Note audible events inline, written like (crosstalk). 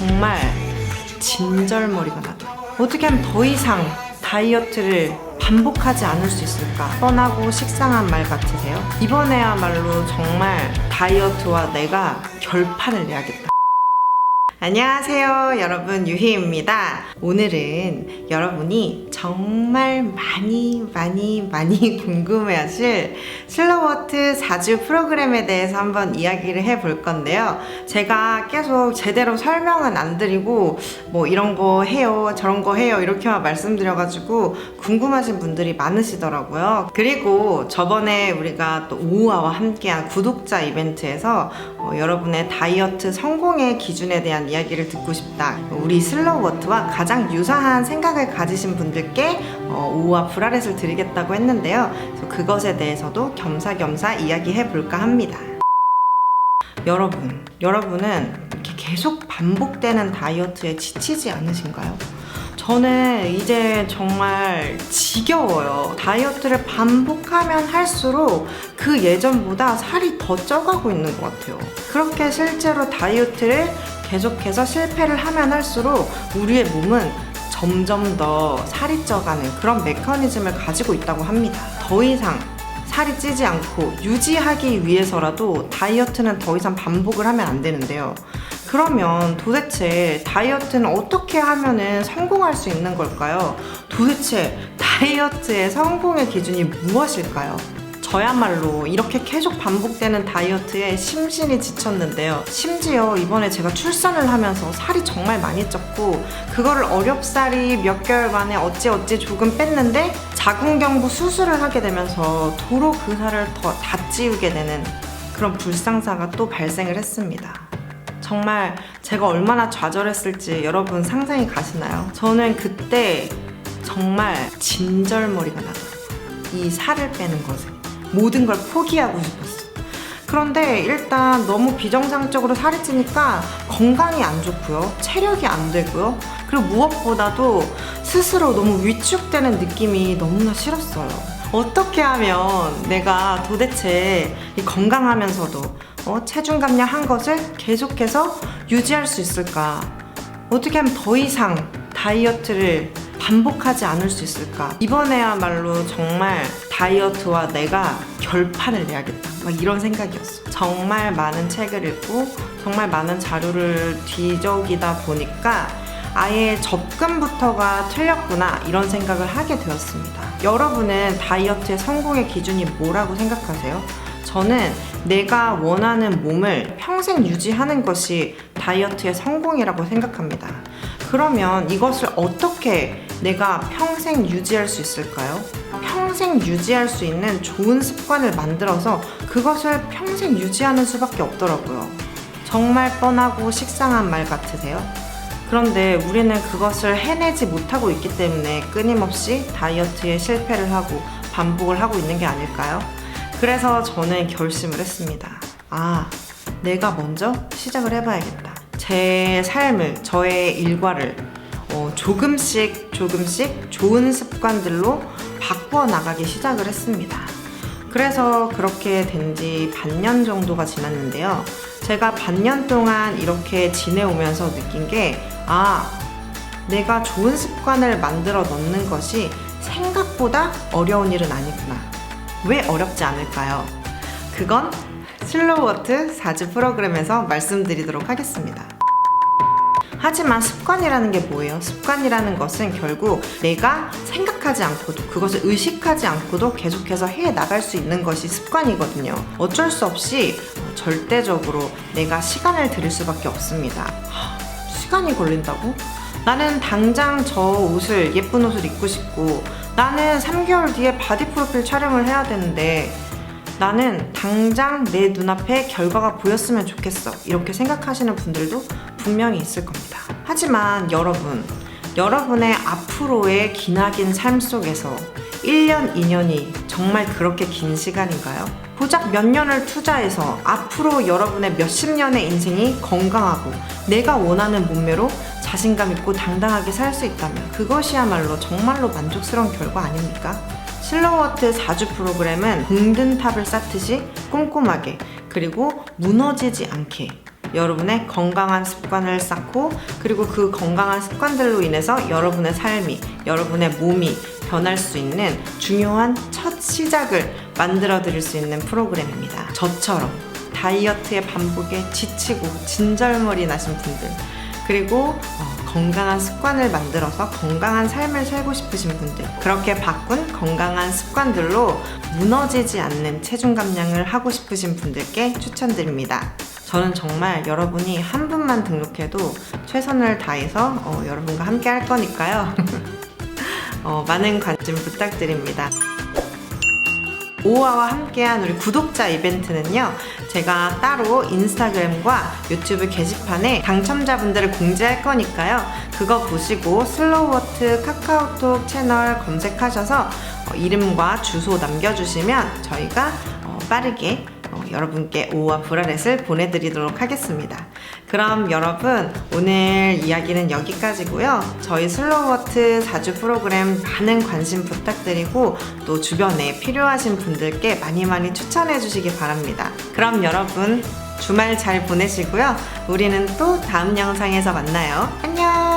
정말 진절머리가 나더라고요. 어떻게 하면 더 이상 다이어트를 반복하지 않을 수 있을까? 뻔하고 식상한 말 같으세요? 이번에야말로 정말 다이어트와 내가 결판을 내야겠다. 안녕하세요, 여러분. 유희입니다. 오늘은 여러분이 정말 많이, 많이, 많이 (laughs) 궁금해 하실 슬로워트 4주 프로그램에 대해서 한번 이야기를 해볼 건데요. 제가 계속 제대로 설명은 안 드리고, 뭐 이런 거 해요, 저런 거 해요, 이렇게만 말씀드려가지고 궁금하신 분들이 많으시더라고요. 그리고 저번에 우리가 또 오우아와 함께한 구독자 이벤트에서 어, 여러분의 다이어트 성공의 기준에 대한 이야기를 듣고 싶다. 우리 슬로우 워트와 가장 유사한 생각을 가지신 분들께 어, 오우와 브라렛을 드리겠다고 했는데요. 그것에 대해서도 겸사겸사 이야기해 볼까 합니다. 여러분, 여러분은 이렇게 계속 반복되는 다이어트에 지치지 않으신가요? 저는 이제 정말 지겨워요. 다이어트를 반복하면 할수록 그 예전보다 살이 더 쪄가고 있는 것 같아요. 그렇게 실제로 다이어트를 계속해서 실패를 하면 할수록 우리의 몸은 점점 더 살이 쪄가는 그런 메커니즘을 가지고 있다고 합니다. 더 이상 살이 찌지 않고 유지하기 위해서라도 다이어트는 더 이상 반복을 하면 안 되는데요. 그러면 도대체 다이어트는 어떻게 하면은 성공할 수 있는 걸까요? 도대체 다이어트의 성공의 기준이 무엇일까요? 저야말로 이렇게 계속 반복되는 다이어트에 심신이 지쳤는데요. 심지어 이번에 제가 출산을 하면서 살이 정말 많이 쪘고 그거를 어렵사리 몇 개월 만에 어찌어찌 조금 뺐는데 자궁경부 수술을 하게 되면서 도로 그 살을 더 다 찌우게 되는 그런 불상사가 또 발생을 했습니다. 정말 제가 얼마나 좌절했을지 여러분 상상이 가시나요? 저는 그때 정말 진절머리가 나더라고요. 이 살을 빼는 것에 모든 걸 포기하고 싶었어. 그런데 일단 너무 비정상적으로 살이 찌니까 건강이 안 좋고요. 체력이 안 되고요. 그리고 무엇보다도 스스로 너무 위축되는 느낌이 너무나 싫었어요. 어떻게 하면 내가 도대체 이 건강하면서도 어, 체중 감량한 것을 계속해서 유지할 수 있을까? 어떻게 하면 더 이상 다이어트를 반복하지 않을 수 있을까? 이번에야말로 정말 다이어트와 내가 결판을 내야겠다. 막 이런 생각이었어. 정말 많은 책을 읽고 정말 많은 자료를 뒤적이다 보니까 아예 접근부터가 틀렸구나 이런 생각을 하게 되었습니다. 여러분은 다이어트의 성공의 기준이 뭐라고 생각하세요? 저는 내가 원하는 몸을 평생 유지하는 것이 다이어트의 성공이라고 생각합니다. 그러면 이것을 어떻게 내가 평생 유지할 수 있을까요? 평생 유지할 수 있는 좋은 습관을 만들어서 그것을 평생 유지하는 수밖에 없더라고요. 정말 뻔하고 식상한 말 같으세요? 그런데 우리는 그것을 해내지 못하고 있기 때문에 끊임없이 다이어트에 실패를 하고 반복을 하고 있는 게 아닐까요? 그래서 저는 결심을 했습니다. 아, 내가 먼저 시작을 해봐야겠다. 제 삶을, 저의 일과를 어, 조금씩 조금씩 좋은 습관들로 바꾸어 나가기 시작을 했습니다. 그래서 그렇게 된 지 반년 정도가 지났는데요. 제가 반년 동안 이렇게 지내오면서 느낀 게, 아, 내가 좋은 습관을 만들어 넣는 것이 생각보다 어려운 일은 아니구나. 왜 어렵지 않을까요? 그건 슬로우워트 4주 프로그램에서 말씀드리도록 하겠습니다. 하지만 습관이라는 게 뭐예요? 습관이라는 것은 결국 내가 생각하지 않고도 그것을 의식하지 않고도 계속해서 해 나갈 수 있는 것이 습관이거든요. 어쩔 수 없이 절대적으로 내가 시간을 들일 수밖에 없습니다. 하, 시간이 걸린다고? 나는 당장 저 옷을 예쁜 옷을 입고 싶고 나는 3개월 뒤에 바디 프로필 촬영을 해야 되는데 나는 당장 내 눈앞에 결과가 보였으면 좋겠어. 이렇게 생각하시는 분들도 분명히 있을 겁니다. 하지만 여러분, 여러분의 앞으로의 기나긴 삶 속에서 1년, 2년이 정말 그렇게 긴 시간인가요? 고작 몇 년을 투자해서 앞으로 여러분의 몇십 년의 인생이 건강하고 내가 원하는 몸매로 자신감 있고 당당하게 살 수 있다면 그것이야말로 정말로 만족스러운 결과 아닙니까? 슬로워트 4주 프로그램은 공든 탑을 쌓듯이 꼼꼼하게 그리고 무너지지 않게 여러분의 건강한 습관을 쌓고 그리고 그 건강한 습관들로 인해서 여러분의 삶이, 여러분의 몸이 변할 수 있는 중요한 첫 시작을 만들어 드릴 수 있는 프로그램입니다. 저처럼 다이어트의 반복에 지치고 진절머리 나신 분들 그리고 어, 건강한 습관을 만들어서 건강한 삶을 살고 싶으신 분들 그렇게 바꾼 건강한 습관들로 무너지지 않는 체중 감량을 하고 싶으신 분들께 추천드립니다. 저는 정말 여러분이 한 분만 등록해도 최선을 다해서 어, 여러분과 함께 할 거니까요. (laughs) 어, 많은 관심 부탁드립니다. 오아와 함께한 우리 구독자 이벤트는요, 제가 따로 인스타그램과 유튜브 게시판에 당첨자분들을 공지할 거니까요, 그거 보시고 슬로우워트 카카오톡 채널 검색하셔서 어, 이름과 주소 남겨주시면 저희가 어, 빠르게 어, 여러분께 오와 브라렛을 보내드리도록 하겠습니다. 그럼 여러분 오늘 이야기는 여기까지고요. 저희 슬로우워트 4주 프로그램 많은 관심 부탁드리고 또 주변에 필요하신 분들께 많이 많이 추천해 주시기 바랍니다. 그럼 여러분 주말 잘 보내시고요. 우리는 또 다음 영상에서 만나요. 안녕!